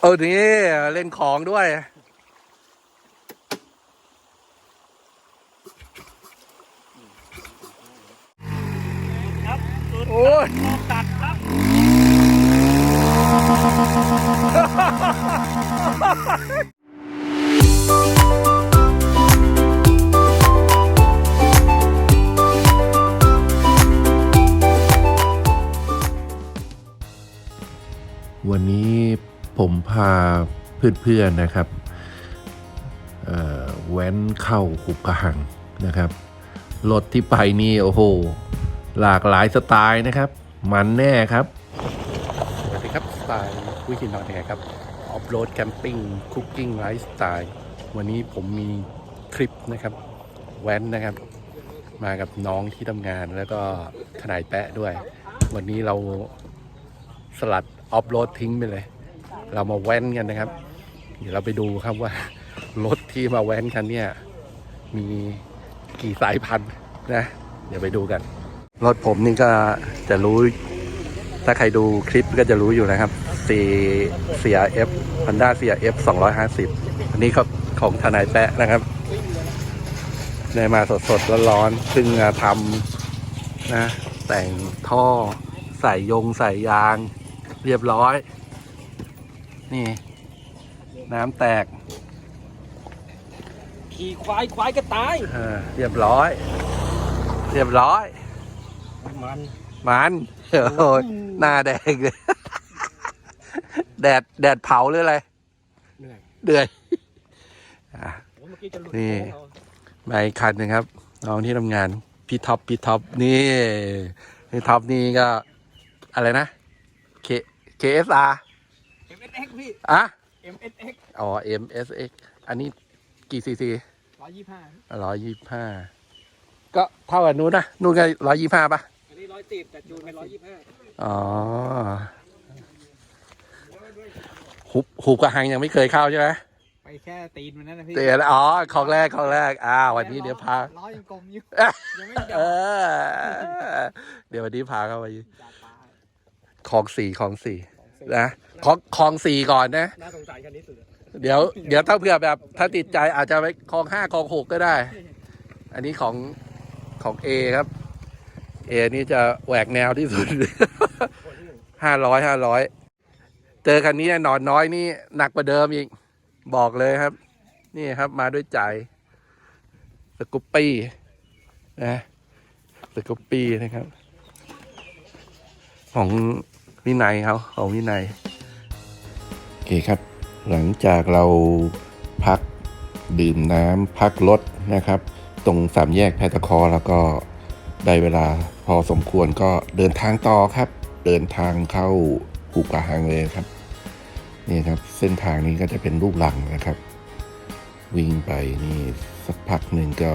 เออนี่เล่นของด้วย ครับสุดโอ้ยตัดครับ ผมพาเพื่อนๆนะครับแว้นเข้าหุบกระหังนะครับ รถที่ไปนี่โอ้โห หลากหลายสไตล์นะครับ มันแน่ครับสวัสดีครับสไตล์วิชินนอนแอร์ครับออฟโรดแคมปิ้งคุกกิ้งไลฟ์สไตล์วันนี้ผมมีทริปนะครับ แว้นนะครับ มากับน้องที่ทำงานแล้วก็ทนายแปะด้วย วันนี้เราสลัดออฟโรดทิ้งไปเลย เรามาแว้นกันนะครับ เดี๋ยวเราไปดูครับว่ารถที่มาแว้นคันเนี่ย มีกี่สายพันธุ์นะ เดี๋ยวไปดูกัน รถผมนี่ก็จะรู้ ถ้าใครดูคลิปก็จะรู้อยู่นะครับ C CRF Honda CRF 250 อันนี้ครับของทนายแปะนะครับได้มาสดๆร้อนๆซึ่งทำนะ แต่งท่อใส่ยงใส่ยาง เรียบร้อย นี่ น้ำแตก ขี่ควายควายก็ตายเออเรียบร้อย เรียบร้อย มันมันโอ้ยหน้าแดงเลย แดด แดดเผาหรืออะไร เหนื่อยเดือยอะ โอ้เมื่อกี้จะหลุดนี่ โค้งเอามาอีกคันหนึ่งครับน้องที่ทำงาน พี่ท็อปพี่ท็อปนี่พี่ท็อปนี่ก็ อะไรนะ K KSR เอ็มเอสเอ็กพี่ อะเอ็มเอสเอ็กอ๋อ MSX อันนี้กี่ซีซีร้อยยี่ห้าร้อยยี่ห้าก็เท่ากับนู้นนะนู้นก็ร้อยยี่ห้าป่ะ อันนี้ร้อยสิบแต่จูนเป็นร้อยยี่ห้าอ๋อหุบหุบกระหังยังไม่เคยเข้าใช่ไหมไปแค่ตีนมันนั่นนะพี่เตียนอ๋อของแรกของแรกอ่าวันนี้เดี๋ยวพาล้อยังกลมอยู่เอ๊ะยังไม่เอดอกอเดี๋ยววันนี้พาเข้าไปดาดฟ้าคลองสี่คลองสี่นะ คลองคลองสี่ก่อนนะ น่าสงสารคันนี้สุดอะเดี๋ยวเดี๋ยวถ้าเผื่อแบบถ้าติดใจอาจจะไปคลองห้าคลองหกก็ได้ อันนี้ของของเอครับเอนี่จะแหวกแนวที่สุดห้าร้อยห้าร้อยเจอคันนี้หนอนน้อยนี่หนักกว่าเดิมอีก บอกเลยครับ นี่ครับมาด้วยใจสกุปปี้นะสกุปปี้นะครับ ของวินัยเขาของวินัยโอ เคครับ หลังจากเราพักดื่มน้ำพักรถนะครับ ตรงสามแยกแพทคอแล้วก็ได้เวลาพอสมควรก็เดินทางต่อครับ เดินทางเข้าภูกระหังเลยครับนี่ครับ เส้นทางนี้ก็จะเป็นลูกหลังนะครับ วิ่งไปนี่สักพักหนึ่งก็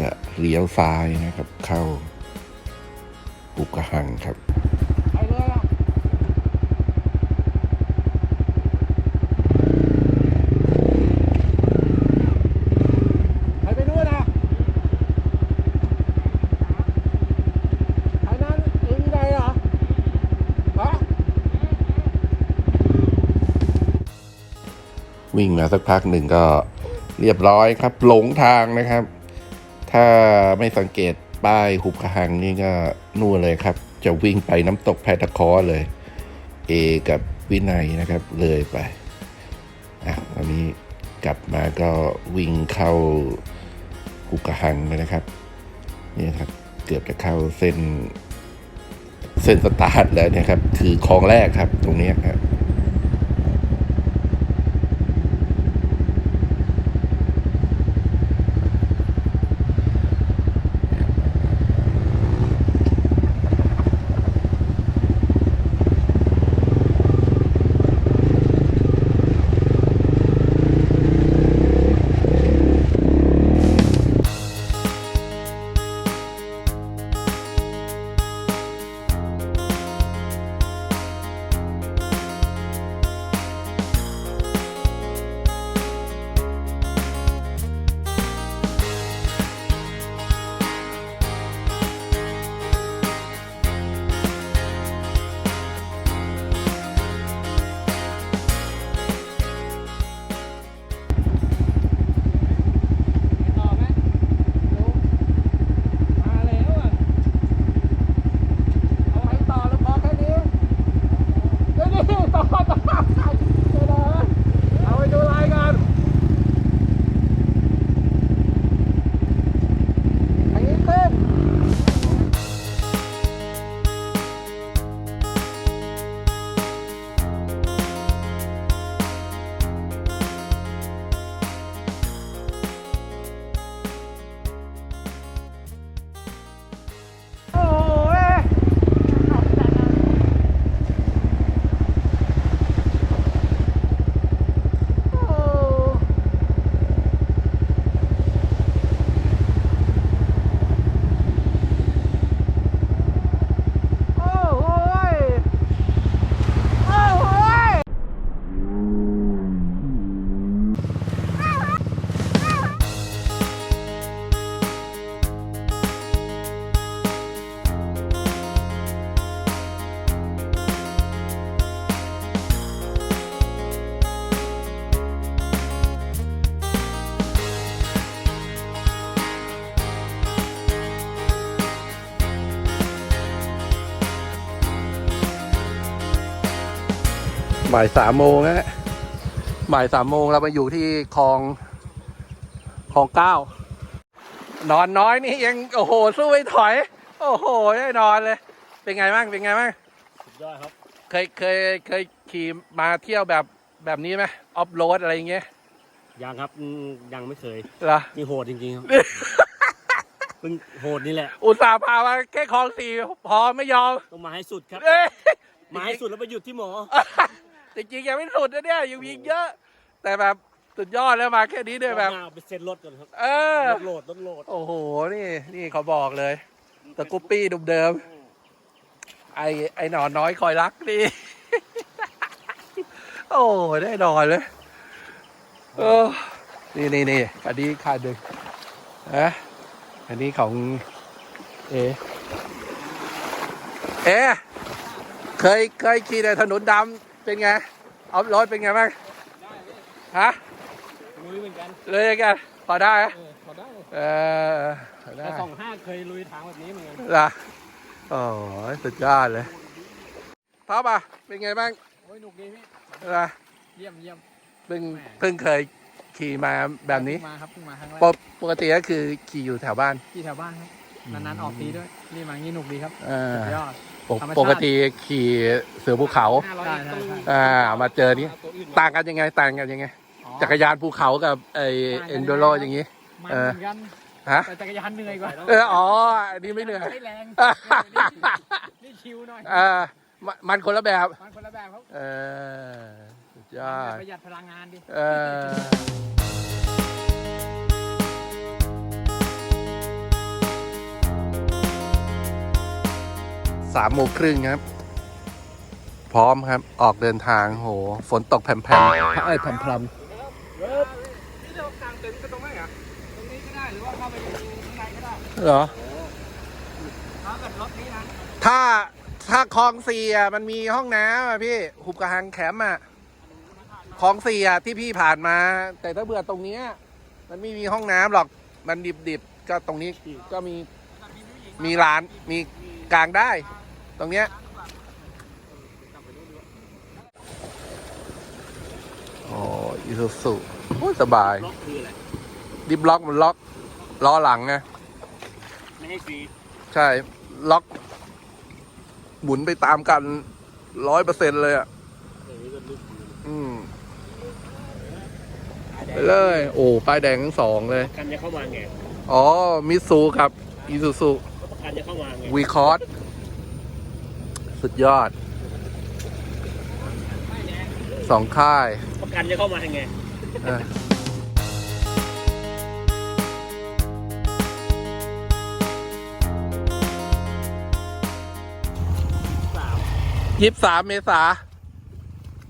จะเลี้ยวซ้ายนะครับ เข้าภูกระหังครับ ไปเลยอะ ไปไปนู่นนะไอ้นั่นเองไงเหรอฮะ วิ่ง มาสักพักหนึ่งก็เรียบร้อยครับ หลงทางนะครับ ถ้าไม่สังเกตป้ายหุบกระหังนี่ก็นู่นเลยครับ จะวิ่งไปน้ำตกแพตะคอเลย เอกับวินัยนะครับเลยไปอะวันนี้กลับมาก็วิ่งเข้าหุบกระหังเลยนะครับนี่ครับเกือบจะเข้าเส้นเส้นสตาร์ทแล้วนะครับ คือคลองแรกครับ ตรงนี้ครับ บ่ายสามโมงนะฮะบ่ายสามโมงเรามาอยู่ที่คลองคลองเก้านอนน้อยนี่ยังโอ้โหสู้ไม่ถอย โอ้โหได้นอนเลย เป็นไงบ้างเป็นไงบ้างสุดยอดครับ เคยเคยเคยขี่มาเที่ยวแบบแบบนี้ไหมออฟโรดอะไรอย่างเงี้ยยังครับอืมยังไม่เคยเหรอนี่โหดจริงๆครับเพิ่งโหดนี่แหละ อุตส่าห์พามาแค่คลองสี่พอไม่ยอมต้องมาให้สุดครับเอ้ยมาให้สุดแล้วไปหยุดที่หมอ จริงๆยังไม่สุดนะเนี่ยยังมีอีกเยอะ แต่แบบสุดยอดแล้วมาแค่นี้ด้วยแบบรอบหน้าไปเซ็นรถก่อนครับเออ รถโหลดรถโหลดโอ้โห นี่นี่เขาบอกเลยตะกุปปี้ดุมเดิม ไอไอหนอนน้อยคอยรักนี่ โอ้ได้นอนเลยโอ้นี่นี่นี่อันนี้ขาดหนึ่งนะอันนี้ของ เอ เอ เคยเคยขี่ในถนนดำ เป็นไงออฟโรดเป็นไงบ้างฮะลุยเหมือนกันเลยกันพอได้อะเออพอได้เออได้แต่สองห้าเคยลุยทางแบบนี้เหมือนกันละโอ้ยสุดยอดเลยท็อปอะเป็นไงบ้างโอ้ยหนุกดีพี่ล่ะเยี่ยมเยี่ยมเพิ่งเพิ่งเคยขี่มาแบบนี้เพิ่งมาครับเพิ่งมาครั้งแรปกกปกติก็คือขี่อยู่แถวบ้านที่แถวบ้านครับนานๆออกทีด้วยนี่มางี้หนุกดีครับเออสุดยอด ปกธรรมชาติ ปกติขี่เสือภูเขาใช่ใช่ใช่ อ่ามาเจอนี้ตัวอื่นต่างกันยังไงต่างกันยังไงอ๋อจักรยานภูเขากับไอเอ็นโดโรอย่างนี้ มันเออ เหมือนกันฮะแต่จักรยานเหนื่อยกว่าเอออ๋ออันนี้ไม่เหนื่อยไม่แรงนี่ชิวหน่อย เออมันมันคนละแบบ มันคนละแบบครับเออสุดยอดประหยัดพลังงานดิ เออ สามโมงครึ่งครับ พร้อมครับ ออกเดินทางโห ฝนตกแผ่มๆเอ้ยแผ่มนี่เรากางเต็นท์กันตรงไหนอะตรงนี้ก็ได้หรือว่าเข้าไปดูข้างในก็ได้ๆเหรอถ้าเกิดรถนี้นะถ้าถ้าคลองสี่อะมันมีห้องน้ำอะพี่หุบกระหังแคมป์อะคลองสี่อะที่พี่ผ่านมา แต่ถ้าเบื่อตรงเนี้ยมันไม่มีห้องน้ำหรอกมันดิบๆก็ตรงนี้ก็มีมีร้านมีกลางได้ ตรงเนี้ยโอ้อีซูซุโอ้ยสบาย ล็อกคืออะไร ดิบล็อกมันล็อกล้อหลังไงไม่ให้ฟรีใช่ ล็อก หมุนไปตามกันร้อยเปอร์เซ็นเลยอะ เออนี่ก็ลึกอยู่อืมไปเลย โอ้ป้ายแดงทั้งสองเลย ประกันจะเข้ามาไงอ๋อ มิซูครับอีซูซุก็ประกันจะเข้ามาไงวีคอร์ส สุดยอด สองค่าย ประกันจะเข้ามาไงเออยี่สิบสามเมษา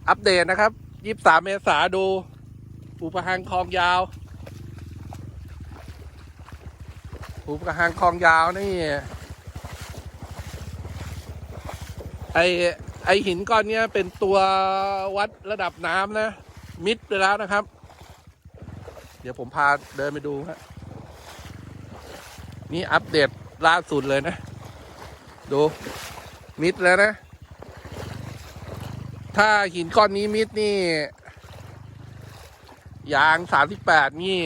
อัปเดตนะครับยี่สิบสามเมษาดูอุปหังคลองยาวอุปหังคลองยาวนี่ ไอไอหินก้อนเนี้ยเป็นตัววัดระดับน้ำนะ มิดไปแล้วนะครับ เดี๋ยวผมพาเดินไปดูฮะนี่อัปเดตล่าสุดเลยนะ ดูมิดแล้วนะ ถ้าหินก้อนนี้มิดนี่ ยางสามสิบแปดนี่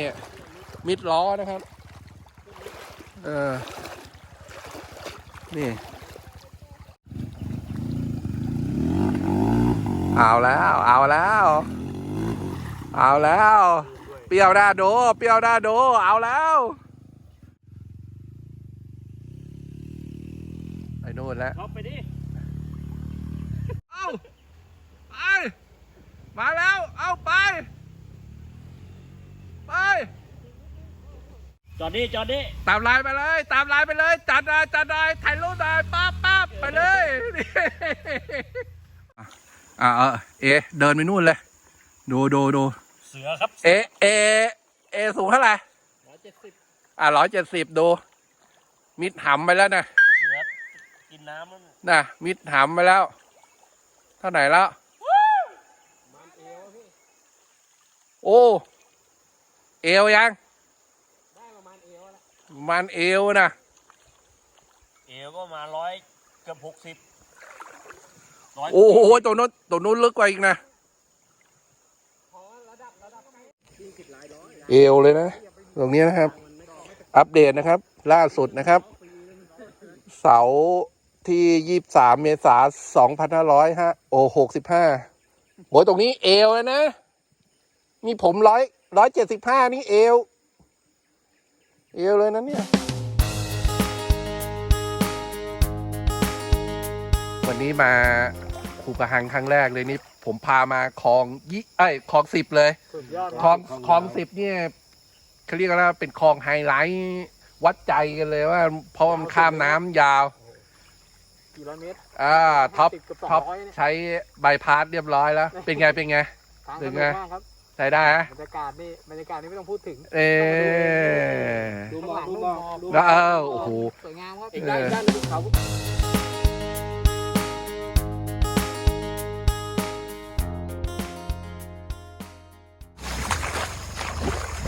มิดล้อนะครับ เออ นี่ เอาแล้ว เอาแล้ว เอาแล้ว เปรี้ยวหน้าโด เปรี้ยวหน้าโด เอาแล้วไปนู่นแล้วท็อปไปดิ เอาไป มาแล้ว เอาไป ไป จอดดิจอดดิ ตามไลน์ไปเลย ตามไลน์ไปเลย จัดเลยจัดเลยถ่ายรูปหน่อยปั๊บปั๊บไปเลยนี่ อ่าเออเอะเดินไปนู่นเลย ดูดูดูเสือครับเอ เอ เอสูงเท่าไหร่ร้อยเจ็ดสิบอะร้อยเจ็ดสิบดู มิดหำไปแล้วนะเสือกินน้ำแล้วน่ะน่ะ มิดหำไปแล้ว เท่าไหร่แล้วโอ้ เอวยังได้ประมาณเอวแล้วประมันเอวนะเอวก็มาร้อยเกือบหกสิบ ร้อยโอ้โหตัวนู้นตัวนู้นลึกกว่าอีกนะเอวเลยนะ ตรงนี้นะครับ อัปเดตนะครับ ล่าสุดนะครับ เสาร์ที่ยี่สามเมษาสองพันห้าร้อยฮะโอหกสิบห้าโหตรงนี้เอวเลยนะมีผมร้อยร้อยเจ็ดสิบห้านี่เอว เอวเลยนะเนี่ย วันนี้มา คูกระหังครั้งแรกเลยนี่ผมพามาคลองยี่ไอ้ยคลองสิบเลยสุดยอดคลองคลองสิบเนี่ยเขาเรียกว่าเป็นคลองไฮไลท์วัดใจกันเลยว่า เพราะว่ามันข้ามน้ำยาว กี่ร้อยเมตร อ่าท็อปติดกับสองท็อปร้อยเนี่ย ใช้ใบพาสเรียบร้อยแล้ว เป็นไงเป็นไง ทางถึสงนุไงกมากครับใช้ได้ฮะบรรยากาศนี่บรรยากาศนี่ไม่ต้องพูดถึงเออ ดูหมอกดูหมอกดูหมแล้วอกเออโอ้โห สวยงามครับอีกด้านอีกด้านนึงเขา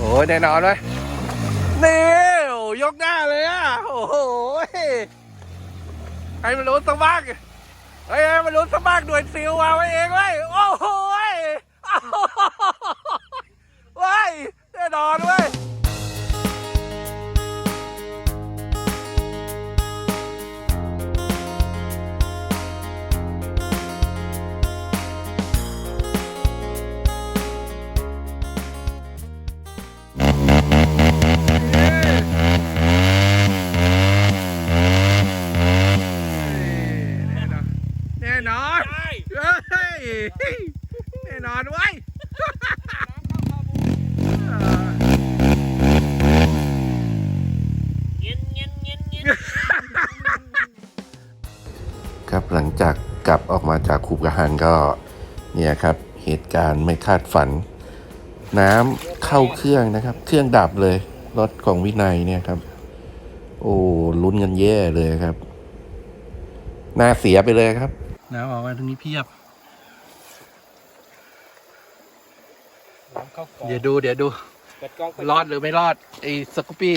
อ้ยแน่นอนเลยนี่ยกหน้าเลยอะ โอ้โหให้มันรู้สักบ้างเฮ้ยให้มันรู้สักบ้างหน่วยซิลมาไว้เองเว้ยโอ้โหยอ้าวเว้ยแน่นอนเว้ย แน่นอนเว้ยครับหลังจากกลับออกมาจากคูกระหังก็เนี่ยครับเหตุการณ์ไม่คาดฝัน น้ำเข้าเครื่องนะครับ เครื่องดับเลยรถของวินัยเนี่ยครับ โอ้ลุ้นกันแย่เลยครับ หน้าเสียไปเลยครับ น้ำออกมาตรงนี้เพียบ เข้ากองเดี๋ยวดูเดี๋ยวดู เปิดกล้องเปิดรอดหรือไม่รอดไอ้สกูปปี้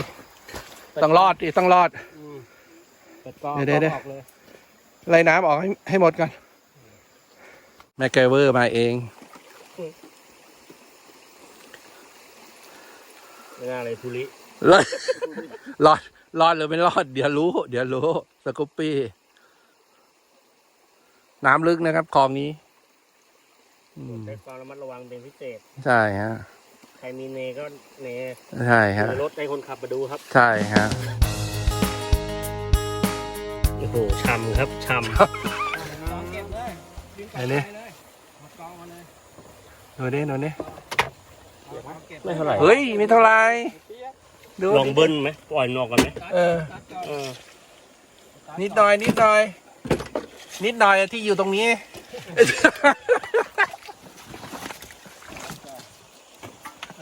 ต้องรอดดิต้องรอดเปิดกล้องเดี๋ยวเดี๋ยวเดี๋ยวออกเลยไล่น้ำออกให้ให้หมดก่อนแม็กไกเวอร์มาเอง ไม่น่าเลยภูริรอดรอดรอดหรือไม่รอด เดี๋ยวรู้ เดี๋ยวรู้ สกูปปี้ น้ำลึกนะครับคลองนี้อืม ใช้ความระมัดระวังเป็นพิเศษ ใช่ฮะ ใครมีเนก็เนใช่ฮะมีรถให้คนขับมาดูครับ ใช่ฮะ โอ้โหช่ำครับช่ไหนนี่ดูดิดูดิำไม่เท่าไหร่ เฮ้ย ไม่เท่าไหรดูลองเบิ้ลไหมปล่อยนอกกันไหมเออเออ นิดหน่อย นิดหน่อย นิดหน่อยที่อยู่ตรงนี้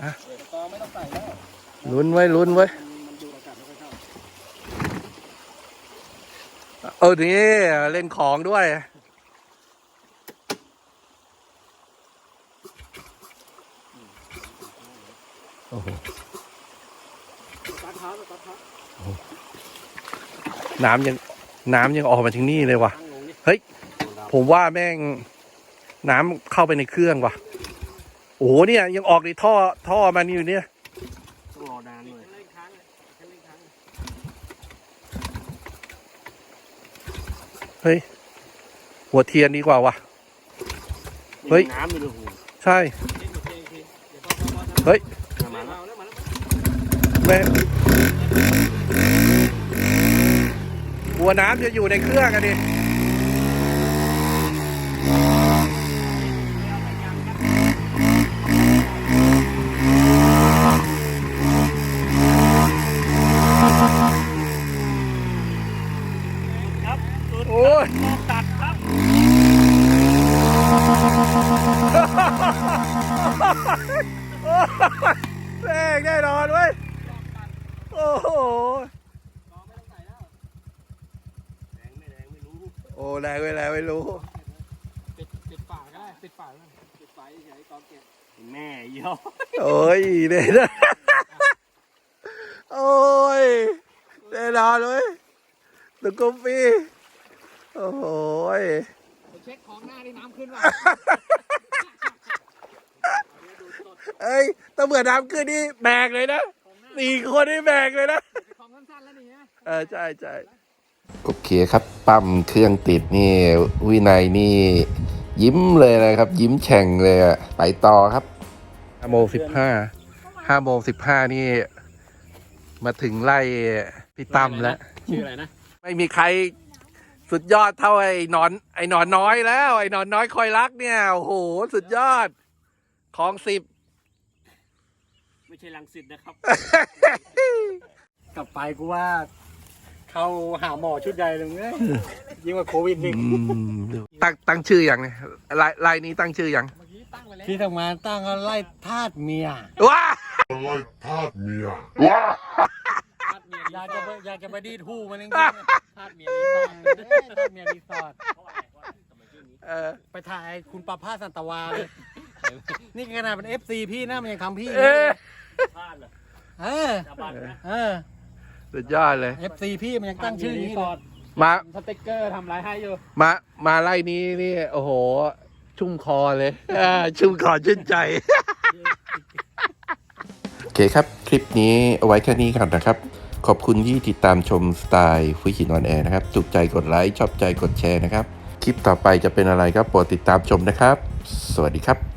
อะ ลุ้นไว้ลุ้นไว้เออนี่เล่นของด้วยโอ้โหน้ำยังน้ำยังออกมาถึงนี่เลยว่ะ เฮ้ย ผมว่าแม่ง น้ำเข้าไปในเครื่องว่ะ โอ้โหเนี่ยยังออกในท่อท่อมานี่อยู่เนี่ย ต้องรอนานหน่อย เฮ้ย หัวเทียนดีกว่าว่ะเฮ้ย น้ำมีเลยหูใช่ เฮ้ยมาแล้วแม่หัวน้ำจะอยู่ในเครื่องอะดิโอ้ย ตัดครับ แม่งแน่นอนเว้ย โอ้โหแรงไม่แรงไม่รู้โอ้แรงไม่แรงไม่รู้ ปิดปิดฝาก็ได้ปิดฝาปิดฝาเฉยๆตอนเก็บแม่เยี่ยวโอ้ยเนี่ยนะโอ้ยแน่นอนเลยตะกุมปีโอ้โหยเช็คของหน้าที่น้ำขึ้นว่ะไเอ้ยตำรวจน้ำขึ้นนี่แบกเลยนะสี่คนนี่แบกเลยนะของสั้นๆแล้วนี่ฮะเออใช่ใช่โอเคครับปั๊มเครื่องติดนี่ วินัยนี่ ยิ้มเลยนะครับ ยิ้มแฉ่งเลยอะไปต่อครับห้าโมงสิบห้าห้าโมงสิบห้านี่ มาถึงไล่พี่ตั้มแล้วชื่ออะไรนะ ไม่มีใครสุดยอดเท่าไอ้หนอน ไอ้หนอนน้อยแล้ว ไอ้หนอนน้อยคอยรักเนี่ยโอ้โหสุดยอดของสิบไม่ใช่ลังสิตนะครับ กลับไปกูว่า เข้าหาหมอชุดใหญ่เลยเงยยิ่งกว่าโควิดอีกตั้งตั้งชื่ออย่างเนี่ยลายลายนี้ตั้งชื่ออย่างที่ทำงานตั้งก็ไล่ทาสเมียว้าทาสเมียอยากจะไปอยากจะไปดีดหูมันจริงๆทาสเมียรีสอร์ททาสเมียรีสอร์ทเออไปถ่ายคุณประภาสสันตวาเลย นี่ขนาดเป็นเอฟซีพี่นะมันยังทำพี่ เออเออเออ สุดยอดเลยเอฟซีพี่มันยังตั้งชื่ออย่างนี้เลยมา สติ๊กเกอร์ทำไรให้อยู่ มา มาไล่นี้นี่ โอ้โห ชุ่มคอเลยอ่าชุ่มคอชื่นใจ โอเคครับ คลิปนี้เอาไว้แค่นี้ก่อนนะครับ ขอบคุณที่ติดตามชมสไตล์ฟุชินอนแอร์นะครับถูกใจกดไลค์ ชอบใจกดแชร์นะครับ คลิปต่อไปจะเป็นอะไรครับโปรดติดตามชมนะครับ สวัสดีครับ